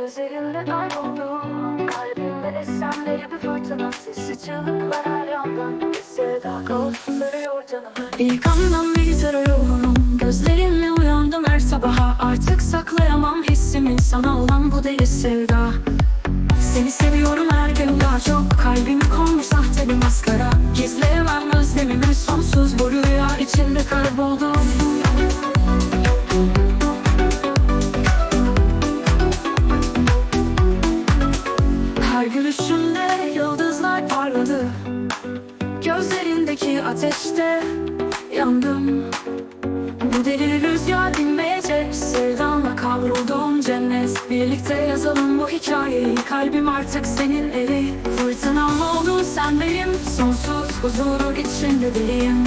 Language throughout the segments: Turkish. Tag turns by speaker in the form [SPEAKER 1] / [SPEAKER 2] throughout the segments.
[SPEAKER 1] Gözlerinde kayboldum Kalbimde esen bir fırtına. Sesi çığlıklar her yandan sevda kaosu sarıyor canımı İlk andan beri sarıyorum Gözlerinle uyandım her sabaha. Artık saklayamam hissimin sana olan bu deli sevda. Seni seviyorum her gün daha çok. Kalbimi konmuş sahte bir maskara. Gizleyemem özlemimi. Sonsuz bu rüya içinde kayboldum Gözlerindeki ateşte yandım. Bu deli rüzgar dinmeyecek Sevdanla kavruldum cennet. Birlikte yazalım bu hikayeyi Kalbim artık senin eli. Fırtınam oldun sen benim? Sonsuz huzuru içinde deliyim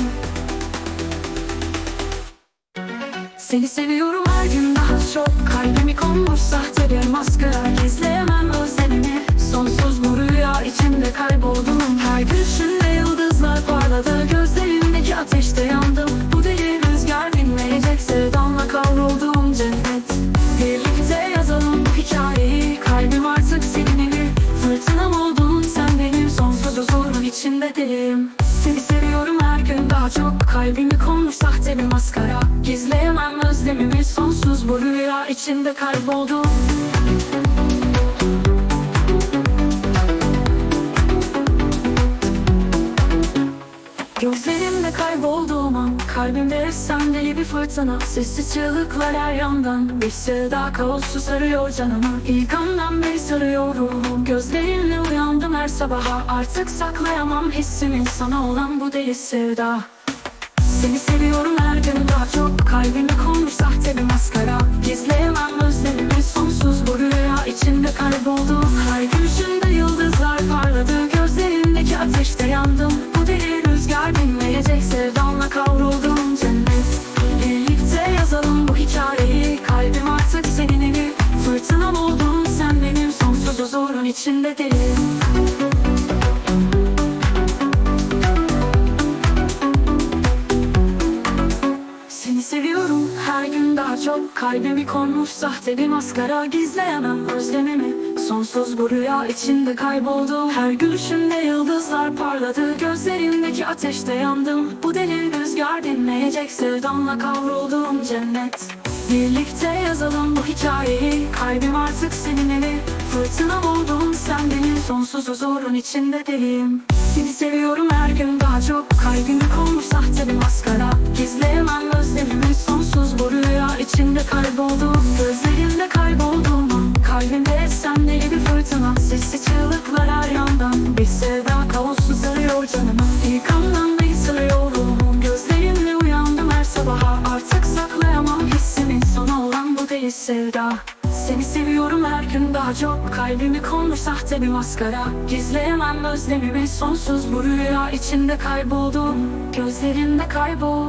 [SPEAKER 1] Seni seviyorum her gün daha çok. Kalbimi konmuş sahte bir maskara bu hikayeyi Kalbim artık evi Fırtınam oldun sen benim? Sonsuz huzurun içinde delim Seni seviyorum her gün daha çok Kalbimi konmuş sahte bir maskara. Gizleyemem özlemimi Sonsuz bu rüya içinde kayboldum Gözlerimde kaybolduğum an Kalbimde esen deli bir fırtına. Sessiz çığlıklar her yandan Bir sevda kaosu sarıyor canımı İlk andan beri sarıyor ruhum Gözlerinle uyandım her sabaha. Artık saklayamam hissimin Sana olan bu deli sevda. Seni seviyorum her gün daha çok Kalbime konmuş sahte bir maskara. Gizleyemem özlemimi Sonsuz bu rüya içinde kayboldum çok Kalbimi konmuş sahte bir maskara Gizleyemem özlemimi. Sonsuz bu rüya içinde kayboldum Her gülüşünde yıldızlar parladı. Gözlerindeki ateşte yandım. Bu deli rüzgar dinmeyecek Sevdanla kavruldum cennet. Birlikte yazalım bu hikayeyi. Kalbim artık senin evi. Fırtınam oldun sen benim Sonsuz huzurun içinde deliyim. Seni seviyorum her çok Kalbimi konmuş sahte bir maskara. Gizleyemem özlemimi Sonsuz bu rüya içinde kayboldum Gözlerinde kayboldum Kalbimde esen deli bir fırtına. Sesli çığlıklar her yandan. Bir sevda kaosu sarıyor canımı. İlk andan sarıyor ruhum Gözlerimle uyandım her sabaha. Artık saklayamam hissimin Sana olan bu deli sevda seni seviyorum her gün daha çok. Kalbimi konmuş sahte bir maskara. Gizleyemem özlemimi. Sonsuz bu rüya içinde kayboldum. Gözlerinde kaybol